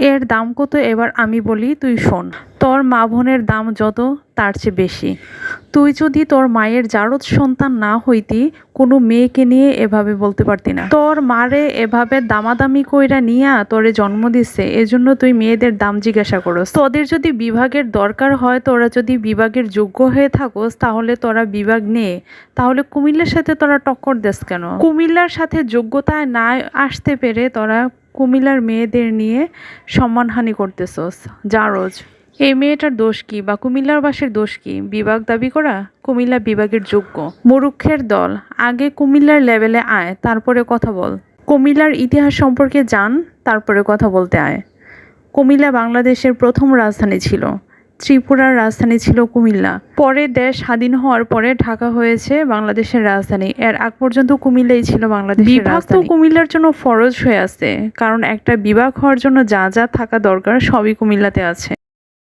এর দাম কত এবার আমি বলি, তুই শোন। তোর মা বোনের দাম যত, তার চেয়ে বেশি। তুই যদি তোর মায়ের জারদ সন্তান না হইতি, কোনো মেয়েকে নিয়ে এভাবে বলতে পারতি না। তোর মারে এভাবে দামাদামি কইরা নিয়া তোরে জন্ম দিচ্ছে এজন্য তুই মেয়েদের দাম জিজ্ঞাসা করস। তোদের যদি বিভাগের দরকার হয়, তোরা যদি বিভাগের যোগ্য হয়ে থাকোস, তাহলে তোরা বিভাগ নে। তাহলে কুমিল্লার সাথে তোরা টক্কর দেস কেন? কুমিল্লার সাথে যোগ্যতায় না আসতে পেরে তোরা কুমিল্লার মেয়েদের নিয়ে সম্মানহানি করতেছস। জারজ এই মেয়েটার দোষ কি বা কুমিল্লার বাসের দোষ কি? বিভাগ দাবি করা কুমিল্লা বিভাগের যোগ্য। মুরুক্ষের দল, আগে কুমিল্লার লেভেলে আয়, তারপরে কথা বল। কুমিল্লার ইতিহাস সম্পর্কে জান, তারপরে কথা বলতে আয়। কুমিল্লা বাংলাদেশের প্রথম রাজধানী ছিল। ত্রিপুরার রাজধানী ছিল কুমিল্লা। পরে দেশ স্বাধীন হওয়ার পরে ঢাকা হয়েছে বাংলাদেশের রাজধানী। এর আগ পর্যন্ত কুমিল্লাই ছিল বাংলাদেশের বিভাগ তো কুমিল্লার জন্য ফরজ হয়ে আছে কারণ একটা বিভাগ হওয়ার জন্য যা যা থাকা দরকার সবই কুমিল্লাতে আছে।